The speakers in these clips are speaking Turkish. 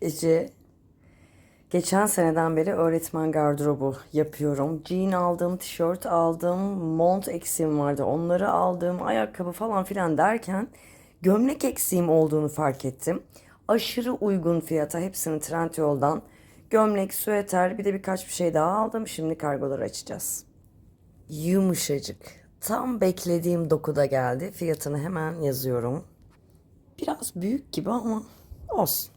Ece geçen seneden beri öğretmen gardırobu yapıyorum. Jean aldım, tişört aldım, mont eksiğim vardı. Onları aldım, ayakkabı falan filan derken gömlek eksiğim olduğunu fark ettim. Aşırı uygun fiyata hepsini Trendyol'dan gömlek, süeter bir de birkaç bir şey daha aldım. Şimdi kargoları açacağız. Yumuşacık. Tam beklediğim dokuda geldi. Fiyatını hemen yazıyorum. Biraz büyük gibi ama olsun.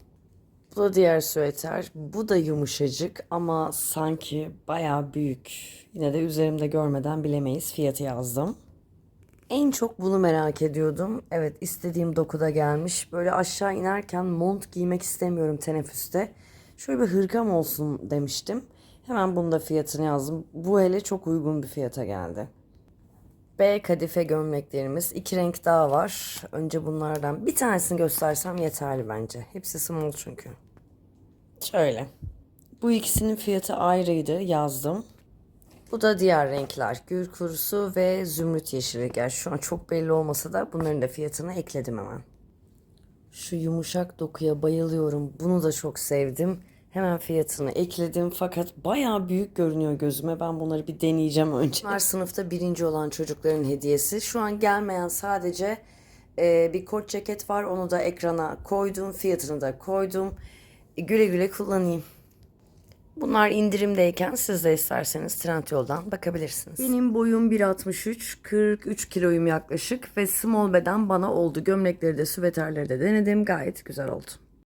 Bu da diğer süeter. Bu da yumuşacık ama sanki bayağı büyük. Yine de üzerimde görmeden bilemeyiz. Fiyatı yazdım. En çok bunu merak ediyordum. Evet istediğim dokuda gelmiş. Böyle aşağı inerken mont giymek istemiyorum teneffüste. Şöyle bir hırkam olsun demiştim. Hemen bunu da fiyatını yazdım. Bu hele çok uygun bir fiyata geldi. B kadife gömleklerimiz. iki renk daha var. Önce bunlardan bir tanesini göstersem yeterli bence. Hepsi small çünkü. Şöyle. Bu ikisinin fiyatı ayrıydı yazdım. Bu da diğer renkler. Gül kurusu ve zümrüt yeşili. Gerçi şu an çok belli olmasa da bunların da fiyatını ekledim hemen. Şu yumuşak dokuya bayılıyorum. Bunu da çok sevdim. Hemen fiyatını ekledim fakat bayağı büyük görünüyor gözüme. Ben bunları bir deneyeceğim önce. Bunlar sınıfta birinci olan çocukların hediyesi. Şu an gelmeyen sadece e, bir kot ceket var. Onu da ekrana koydum. Fiyatını da koydum. E, güle güle kullanayım. Bunlar indirimdeyken siz de isterseniz Trendyol'dan bakabilirsiniz. Benim boyum 1.63, 43 kiloyum yaklaşık ve small beden bana oldu. Gömlekleri de süveterleri de denedim. Gayet güzel oldu.